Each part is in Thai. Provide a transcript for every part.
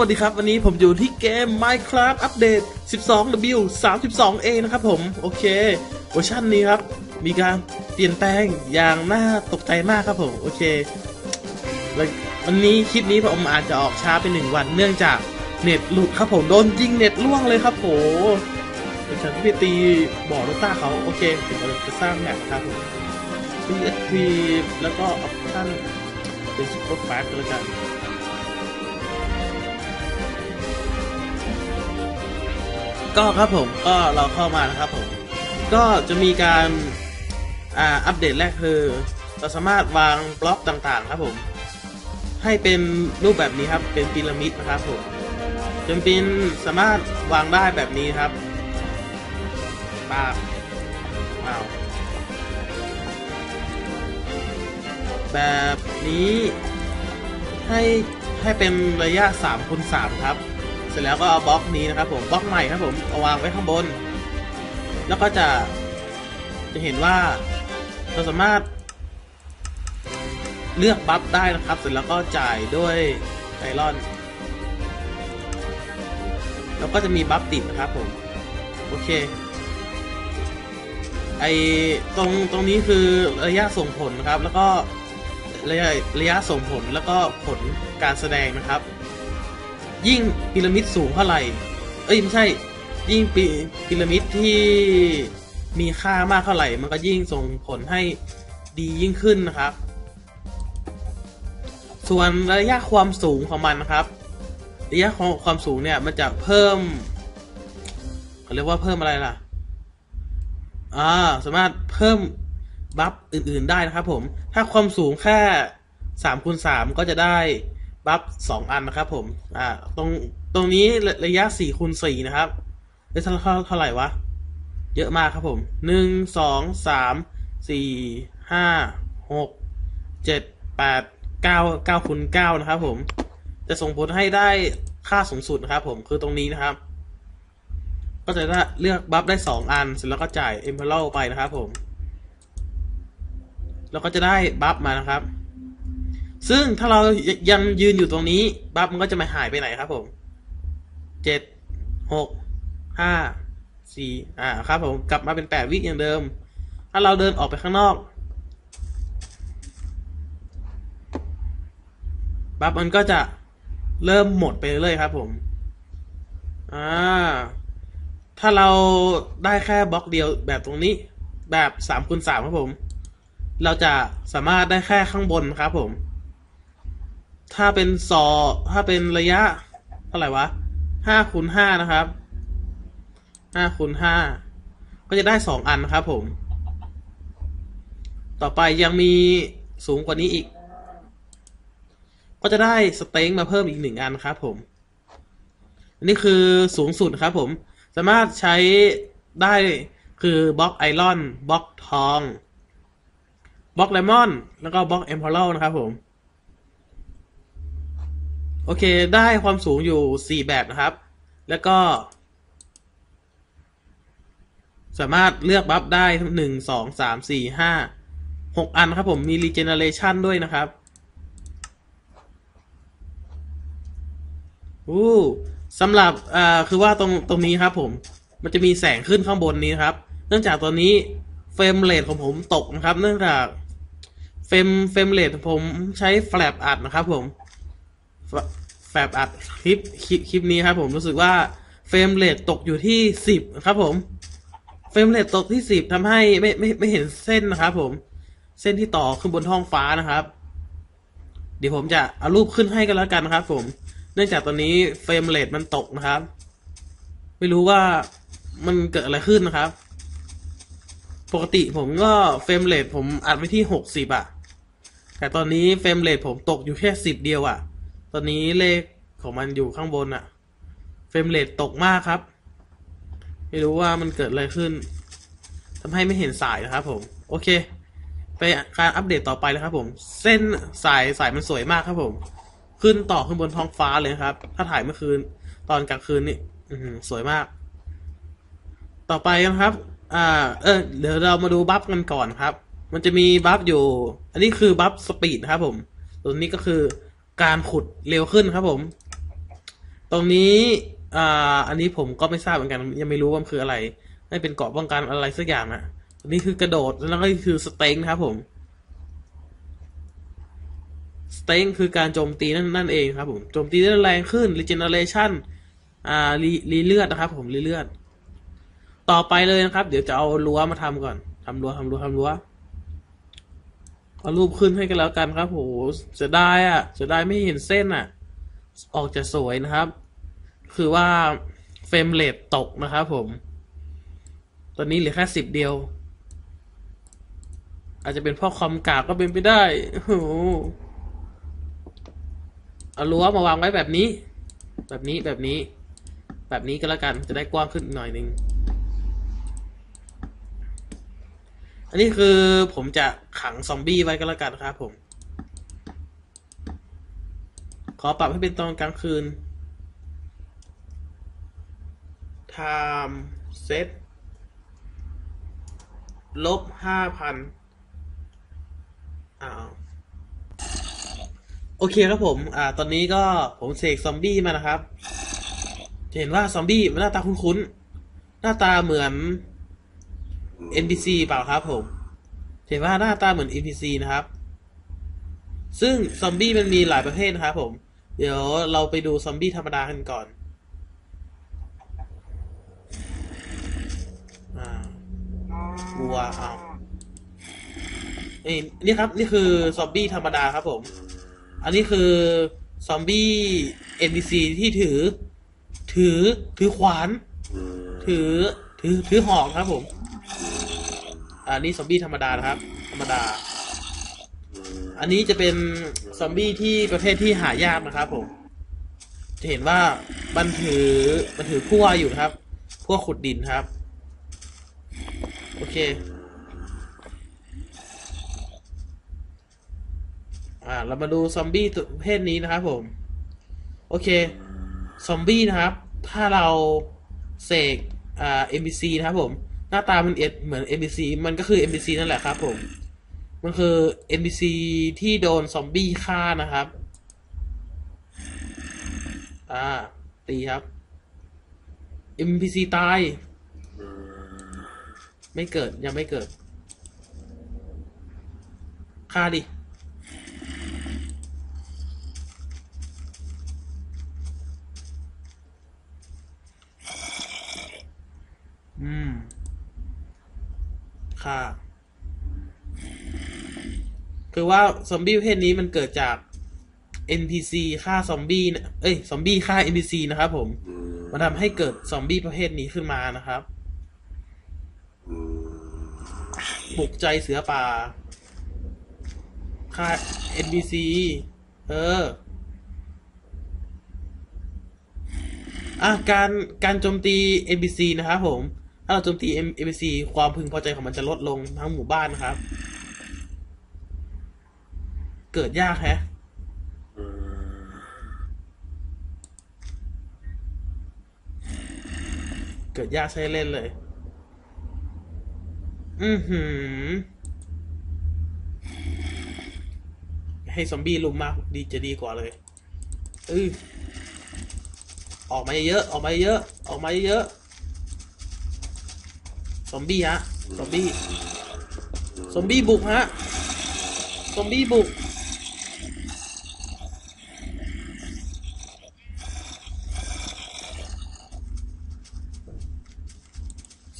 วัสดีครับ วันนี้ผมอยู่ที่เกม Minecraft อัปเดต 12W 32A นะครับผม โอเคเวอร์ชันนี้ครับ มีการเปลี่ยนแปลงอย่างน่าตกใจมากครับผม โอเค แล้ววันนี้คลิปนี้ผมอาจจะออกช้าไปหนึ่งวันเนื่องจากเน็ตหลุดครับผม โดนยิงเน็ตล่วงเลยครับโหเป็นฉันไปตีบ่อโรต้าเขาโอเคเดี๋ยวเราจะสร้างแมปครับผม PSP แล้วก็ออปชั่นเป็นซุปเปอร์แฟกกันแล้วกัน ก็ครับผมก็เราเข้ามานะครับผม ก็จะมีการอ่าอัปเดตแรกคือเราสามารถวางบล็อกต่างๆ ครับผม ให้เป็นรูปแบบนี้ครับเป็นพีระมิดนะครับผมจนเป็นสามารถวางได้แบบนี้ครับปาบอ้าวแบบนี้ให้ให้เป็นระยะ3คูณ3ครับ สร็จแล้วก็เอาบล็อกนี้นะครับผมบล็อกใหม่ครับผมเอาวางไว้ข้างบน แล้วก็จะจะเห็นว่าเราสามารถ เลือกบัฟได้นะครับ เสร็จแล้วก็จ่ายด้วยไอรอน แล้วก็จะมีบัฟติดนะครับผม โอเค ไอตรงตรงนี้คือระยะส่งผลนะครับ แล้วก็ระยะระยะส่งผลแล้วก็ผลการแสดงนะครับ ยิ่งพีระมิดสูงเท่าไหร่ เอ้ยไม่ใช่ ยิ่งปีพีระมิดที่มีค่ามากเท่าไหร่ มันก็ยิ่งส่งผลให้ดียิ่งขึ้นนะครับ ส่วนระยะความสูงของมันนะครับ ระยะของความสูงเนี่ยมันจะเพิ่มเขาเรียกว่าเพิ่มอะไรล่ะ อ่า สามารถเพิ่มบัฟอื่นๆได้นะครับผม ถ้าความสูงแค่สามคูณสามก็จะได้ บัฟสองอันนะครับผม อ่า ตรง ตรงนี้ระระยะสี่คูณสี่นะครับเอ้ยท่าเท่าเท่าไหร่วะ เยอะมากครับผมหนึ่งสองสามสี่ห้าหกเจ็ดแปดเก้าเก้าคูณเก้านะครับผม จะส่งผลให้ได้ค่าสูงสุดนะครับผม คือตรงนี้นะครับ ก็จะได้เลือกบัฟได้สองอัน เสร็จแล้วก็จ่ายเอ็มเพลไปนะครับผม แล้วก็จะได้บัฟมานะครับ ซึ่งถ้าเรายังยืนอยู่ตรงนี้บัฟมันก็จะไม่หายไปไหนครับผมเจ็ดหกห้าสี่อ่าครับผมกลับมาเป็นแปดวิอย่างเดิม ถ้าเราเดินออกไปข้างนอกบัฟมันก็จะเริ่มหมดไปเรื่อยๆครับผม อ่า ถ้าเราได้แค่บล็อกเดียวแบบตรงนี้ แบบสามคูณสามครับผม เราจะสามารถได้แค่ข้างบนครับผม ถ้าเป็นซอถ้าเป็นระยะ เท่าไหร่วะห้าคูณห้านะครับห้าคูณห้าก็จะได้สองอันนะครับผม ต่อไปยังมีสูงกว่านี้อีก ก็จะได้สเต็งมาเพิ่มอีกหนึ่งอันครับผม อันนี้คือสูงสุดครับผม สามารถใช้ได้คือบล็อกไอรอนบล็อกทองบล็อกไดมอน แล้วก็บล็อกเอมพอลนะครับผม โอเค ได้ความสูงอยู่ 4 แบบนะครับ แล้วก็ สามารถเลือกบัฟได้หนึ่งสองสามสี่ห้าหกอันครับผม มี regeneration ด้วยนะครับอู้สำหรับ อ่า คือว่าตรง ตรงนี้ครับผม มันจะมีแสงขึ้นข้างบนนี้ครับ เนื่องจากตอนนี้เฟรมเรทของผมตกนะครับ เนื่องจากเฟรมเฟรมเรทผมใช้แฟลปอัดนะครับผม แฟลปอัดคลิปคลิปคลิปนี้ครับผมรู้สึกว่าเฟรมเรทตกอยู่ที่สิบครับผมเฟรมเรทตกที่สิบทำให้ไม่ไม่ไม่เห็นเส้นนะครับผมเส้นที่ต่อขึ้นบนท้องฟ้านะครับ เดี๋ยวผมจะเอารูปขึ้นให้กันแล้วกันนะครับ ผม เนื่องจากตอนนี้เฟรมเรทมันตกนะครับ ไม่รู้ว่ามันเกิดอะไรขึ้นนะครับ ปกติผมก็เฟรมเรทผมอัดไว้ที่หกสิบอะแต่ตอนนี้เฟรมเรทผมตกอยู่แค่สิบเดียวอะ ตอนนี้เลขของมันอยู่ข้างบนอะเฟรมเรทตกมากครับ ไม่รู้ว่ามันเกิดอะไรขึ้นทำให้ไม่เห็นสายนะครับผม โอเค ไปการอัปเดตต่อไปเลยครับผม เส้นสายสายมันสวยมากครับผม ขึ้นต่อขึ้นบนท้องฟ้าเลยครับ ถ้าถ่ายเมื่อคืนตอนกลางคืนนี่อืสวยมาก ต่อไปนะครับ อ่า เออเดี๋ยวเรามาดูบัฟกันก่อนครับ มันจะมีบัฟอยู่ อันนี้คือบัฟสปีดนะครับผม ตัวนี้ก็คือ การขุดเร็วขึ้นครับผม ตรงนี้อ่าอันนี้ผมก็ไม่ทราบเหมือนกัน ยังไม่รู้ว่ามันคืออะไรไม่เป็นเกาะป้องกันอะไรสักอย่างอะอันนี้คือกระโดดแล้วก็คือสเต็งครับผมสเต็งคือการโจมตีนั่นนั่นเองครับผมโจมตีได้แรงขึ้น regeneration อ่ารีรีเลือดนะครับ ผมรีเลือด ต่อไปเลยนะครับ เดี๋ยวจะเอารั้วมาทำก่อนทำรั้วทำรั้วทำรั้ว เอารูปขึ้นให้กันแล้วกันครับโหเสียดายอะเสียดายไม่เห็นเส้นอะ ออกจะสวยนะครับ คือว่าเฟรมเรทตกนะครับผม ตอนนี้เหลือแค่สิบเดียว อาจจะเป็นเพ่อคอมกากก็เป็นไปได้โอ้โหเอารั้วมาวางไว้แบบนี้ แบบนี้แบบนี้ แบบนี้ก็แล้วกันจะได้กว้างขึ้นหน่อยนึง อันนี้คือผมจะขังซอมบี้ไว้ก็แล้วกันครับผม ขอปรับให้เป็นตอนกลางคืน time set ลบห้าพันอ้าวโอเคครับผม อ่า ตอนนี้ก็ผมเสกซอมบี้มานะครับ เห็นว่าซอมบี้มันหน้าตาคุ้นๆ หน้าตาเหมือน NPC เปล่าครับผมเห็นว่าหน้าตาเหมือน NPC นะครับ ซึ่งซอมบี้มันมีหลายประเภทนะครับผม เดี๋ยวเราไปดูซอมบี้ธรรมดากันก่อนอ่าวัวเอานี่นี่ครับ นี่คือซอมบี้ธรรมดาครับผม อันนี้คือซอมบี้ NPC ที่ถือ ถือ ถือขวาน ถือ ถือ ถือหอกครับผม อ่านี่ซอมบี้ธรรมดานะครับ ธรรมดา อันนี้จะเป็นซอมบี้ที่ประเภทที่หายากนะครับผม จะเห็นว่ามันถือมันถือพั่วอยู่ครับพั่วขุดดินครับ โอเค อ่า เรามาดูซอมบี้ประเภทนี้นะครับผม โอเค ซอมบี้นะครับ ถ้าเราเสกอ่า NPC นะครับผม น้าตามันเอ็ดเหมือน NPC มันก็คือ NPC นั่นแหละครับผม มันคือ NPC ที่โดนซอมบี้ฆ่านะครับ อ่า ตีครับ NPC ตาย ไม่เกิดยังไม่เกิดฆ่าดิอืม ค่ะคือว่าซอมบี้ประเภทนี้มันเกิดจาก NPC ฆ่าซอมบี้นะเอ้ย ซอมบี้ฆ่า NPC นะครับผม มันทำให้เกิดซอมบี้ประเภทนี้ขึ้นมานะครับปลุกใจเสือป่าฆ่า NPC เออ อะ การ การโจมตี NPC นะครับผม ถ้าเราโจมตี NPC ความพึงพอใจของมันจะลดลงทั้งหมู่บ้านนะครับ เกิดยากแฮะเกิดยากใช้เล่นเลย อือหือ ให้ซอมบี้ลุมมากดีจะดีกว่าเลยเออออกมาเยอะ ออกมาเยอะ ออกมาเยอะ อมบี้ฮะซอมบี้ซอมบี้บุกฮะซอมบี้บุก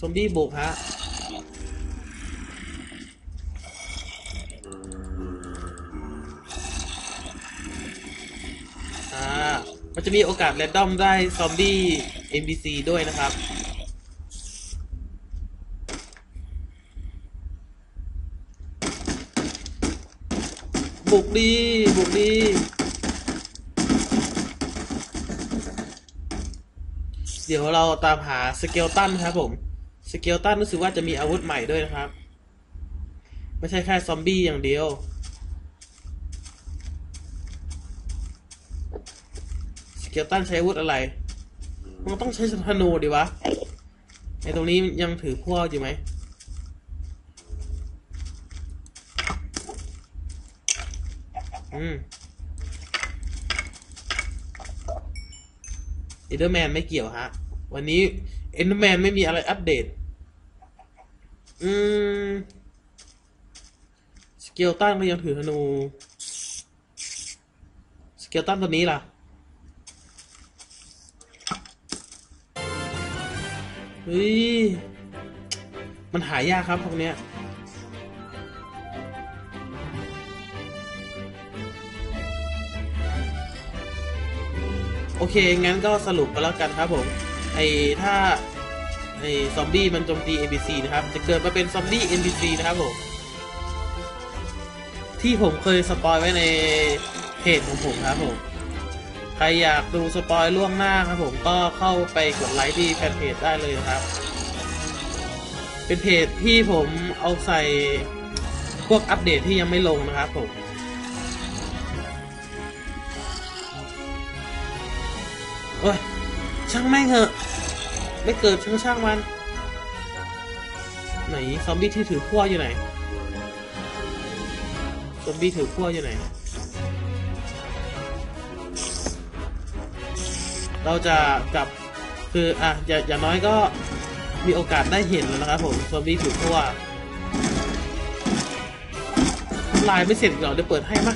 ซอมบี้บุกฮะอ่ามันจะมีโอกาสแรนดอมได้ซอมบี้ NPC ด้วยนะครับ บุกดีบุกดีเดี๋ยวเราตามหาสเกลตันครับผมสเกลตันรู้สึกว่าจะมีอาวุธใหม่ด้วยนะครับ ไม่ใช่แค่ซอมบี้อย่างเดียว สเกลตันใช้อาวุธอะไรมันต้องใช้ธนูดิวะไอตรงนี้ยังถือพวกอยู่ไหม อืมเอเดอร์แมนไม่เกี่ยวฮะ วันนี้เอเดอร์แมนไม่มีอะไรอัปเดต อืม สเกลตันก็ยังถือธนู สเกลตันตัวนี้ล่ะ เฮ้ย มันหายากครับพวกเนี้ย โอเค งั้นก็สรุปกันแล้วกันครับผมไอ้ถ้าไอ้ซอมบี้มันโจมตี NPC นะครับ จะเกิดมาเป็นซอมบี้ NPC นะครับผม ที่ผมเคยสปอยไว้ในเพจของผมครับผม ใครอยากดูสปอยล่วงหน้าครับผมก็เข้าไปกดไลค์ที่แฟนเพจได้เลยนะครับ เป็นเพจที่ผมเอาใส่พวกอัปเดตที่ยังไม่ลงนะครับผม โอ้ย ช่างแม่งเหอะ ไม่เกิดช่างช่างมัน ไหนซอมบี้ที่ถือขั้วอยู่ไหน ซอมบี้ถือขั้วอยู่ไหน เราจะกลับคืออะอย่าอย่างน้อยก็มีโอกาสได้เห็นแล้วนะครับผมซอมบี้ถือขั้วลายไม่เสร็จเหรอเดี๋ยวเปิดให้มา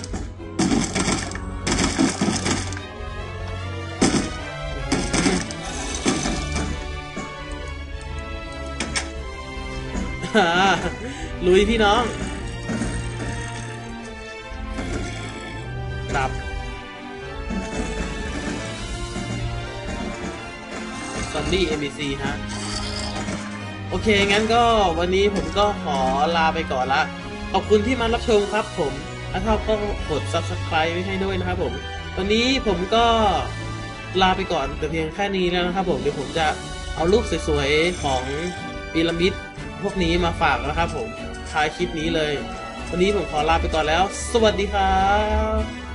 ลุยพี่น้องดับซอมบี้ NPC ฮะ โอเค งั้นก็วันนี้ผมก็ขอลาไปก่อนละ ขอบคุณที่มารับชมครับผม ถ้าชอบก็กด subscribe ไว้ให้ด้วยนะครับผม วันนี้ผมก็ลาไปก่อนแต่เพียงแค่นี้แล้วนะครับผม เดี๋ยวผมจะเอารูปสวยๆของพีระมิด พวกนี้มาฝากนะครับผมท้ายคลิปนี้เลย วันนี้ผมขอลาไปก่อนแล้ว สวัสดีครับ